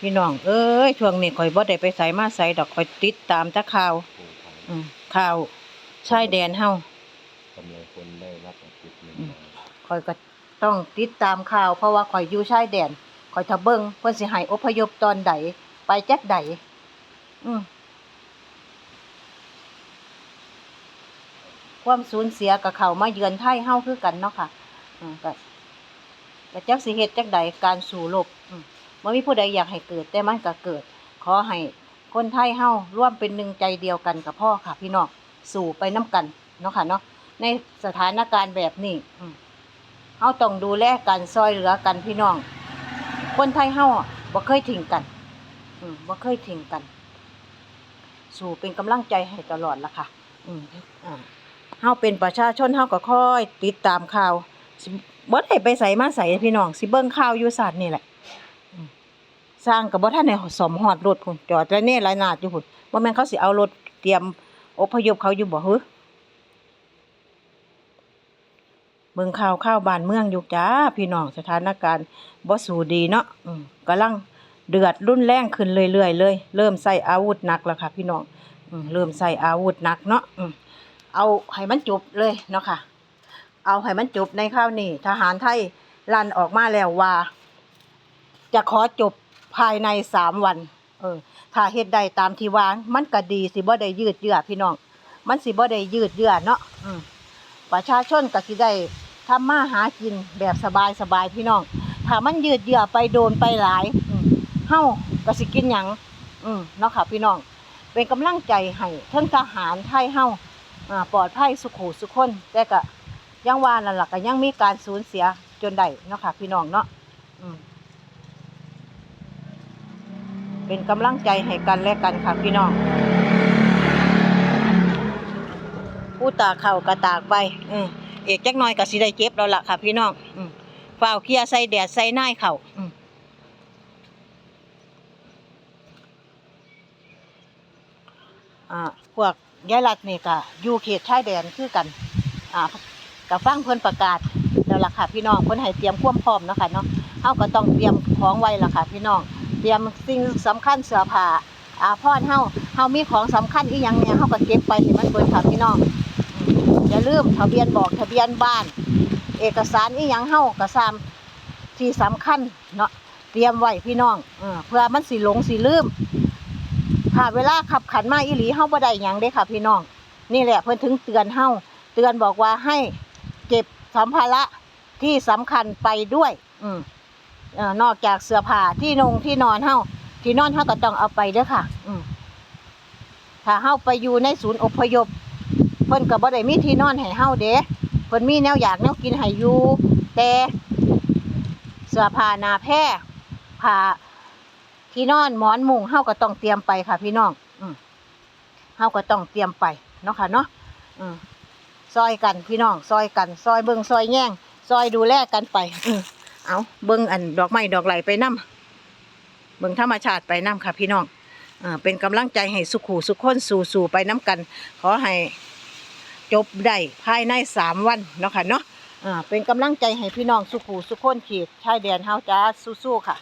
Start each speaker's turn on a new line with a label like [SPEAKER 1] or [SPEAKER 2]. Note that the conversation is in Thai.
[SPEAKER 1] พี่น้องเอ้ยช่วงนี้ข่อยบ่ได้ไปไสมาไสดอกข่อยติดตามแต่ข่าว
[SPEAKER 2] โครงการ
[SPEAKER 1] อืมข่าวชายแดนเฮากำ
[SPEAKER 2] ลังคนได้รับอาชีพหนึ่งมา
[SPEAKER 1] ข่อยก็ต้องติดตามข่าว เพราะว่าข่อยอยู่ชายแดนข่อยถ้าเบิ่งเพิ่นสิให้อพยพตอนใดไปจักใดอืมความสูญเสียกับเขามาเยือนไทยเฮาคือกันเนาะค่ะอืมก็ก็จักสิเฮ็ดจักใดการสู่รบอืม บ่มีผู้ใดอยากให้เกิด แต่มันก็เกิด ขอให้คนไทยเฮาร่วมเป็นหนึ่งใจเดียวกันกับพ่อค่ะ พี่น้องสู่ไปน้กันเนาะค่ะเนาะในสถานการณ์แบบนี้เฮาต้องดูแลกันซอยเหลือกันพี่น้อง คนไทยเฮาบ่เคยทิ้งกันอืมบ่เคยทิ้งกัน สู่เป็นกำลังใจให้ตลอดละค่ะอืมอ่าเฮาเป็นประชาชนเฮาก็ค่อย ติดตามข่าวบ่ได้ไปใส่มาใส่พี่น้อง สิเบิ่งข่าวอยู่ศาสตร์นี่แหละ สร้างก็บ่ทันได้สมฮอดรถพุ่นจอดแต่นี่หลายนาดอยู่พุ่นบ่แม่นเขาสิเอารถเตรียมอพยพเขาอยู่บ่ฮึเบิ่งข่าวข่าวบ้านเมืองอยู่จ้าพี่น้องสถานการณ์บ่สู้ดีเนาะอืมกำลังเดือดรุนแรงขึ้นเรื่อยๆเลย เริ่มใช้อาวุธหนักแล้วค่ะ พี่น้องอืมเริ่มใช้อาวุธหนักเนาะอืมเอาให้มันจบเลยเนาะค่ะ เอาให้มันจบในข้าวนี้ทหารไทยลั่นออกมาแล้วว่า จะขอจบ ภายในสามวัน เออ ถ้าเฮ็ดได้ตามที่วาง มันก็ดีสิบ่ได้ยืดเยื้อพี่น้อง มันสิบ่ได้ยืดเยื้อเนาะอืมประชาชนก็สิได้ทำมาหากินแบบสบายสบายๆพี่น้อง ถ้ามันยืดเยื้อไปโดนไปหลายเฮาก็สิกินหยังอืมเนาะค่ะพี่น้อง เป็นกำลังใจให้ทั้งทหารไทยเฮาอ่าปลอดภัยสุขุสุขคนแต่ก็ยังว่านั่นล่ะก็ยังมีการสูญเสียจนได้เนาะค่ะพี่น้องเนาะอืม เป็นกำลังใจให้กันและกันค่ะพี่น้องผู้ตาเข่ากระตากไป อืมเอกจักน่อยก็สิได้เจ็บแล้วล่ะค่ะพี่น้องอืมฝ้าวเคียใส่แดดใส่หน้าเข่าอืมอ่าพวกยายรัดนี่ก็อยู่เขตชายแดนคือกัน อ่ากับฟังเพิ่นประกาศแล้วล่ะค่ะพี่น้องเพิ่นให้เตรียมความพร้อมเนาะค่ะเนาะเฮาก็ต้องเตรียมของไว้ล่ะค่ะพี่น้อง เตรียมสิ่งสำคัญเสื้อผ้าอาพรณ์เฮาเฮามีของสำคัญอีหยังเนี่ยเฮาก็เก็บไปให้มันเบิดค่ะพี่น้องอย่าลืมทะเบียนบอกทะเบียนบ้าน เอกสารอีหยังเฮาก็ซ้ำที่สำคัญเนาะเตรียมไว้พี่น้องเพื่อมันสิหลงสิลืมถ้าเวลาขับขันมาอีหลีเฮาบ่ได้หยังเด้ค่ะ พี่น้อง นี่แหละเพิ่นถึงเตือนเฮาเตือนบอกว่าให้เก็บสัมภาระที่สำคัญไปด้วย อืม เอ่อนอกจากเสื้อผ้าที่นงที่นอนเฮาที่นอนเฮาก็ต้องเอาไปเด้อค่ะ อืมถ้าเฮาไปอยู่ในศูนย์อพยพเพิ่นก็บ่ได้มีที่นอนให้เฮาเด้เพิ่นมีแนวอยากแนวกินให้อยู่แต่เสื้อผ้าหน้าแพร่ผ้าที่นอนหมอนมุงเฮาก็ต้องเตรียมไปค่ะ พี่น้องอืมเฮาก็ต้องเตรียมไปเนาะค่ะเนาะอืมซอยกันพี่น้อง ซอยกัน ซอยเบิ่งซอยแย่ง ซอยดูแลกันไป อืม เอาเบิ่งอันดอกไม้ดอกไหลไปนํเบิ้งธรรมชาติไปนํค่ะพี่น้องอ่าเป็นกำลังใจให้สุขูสุขคนสู่สู่ไปน้กัน ขอให้จบได้ภายในสามวันเนาะค่ะเนาะอ่าเป็นกำลังใจให้พี่น้องสุขูสุขคนขีดชายแดนเฮาจ้าสู้ๆค่ะ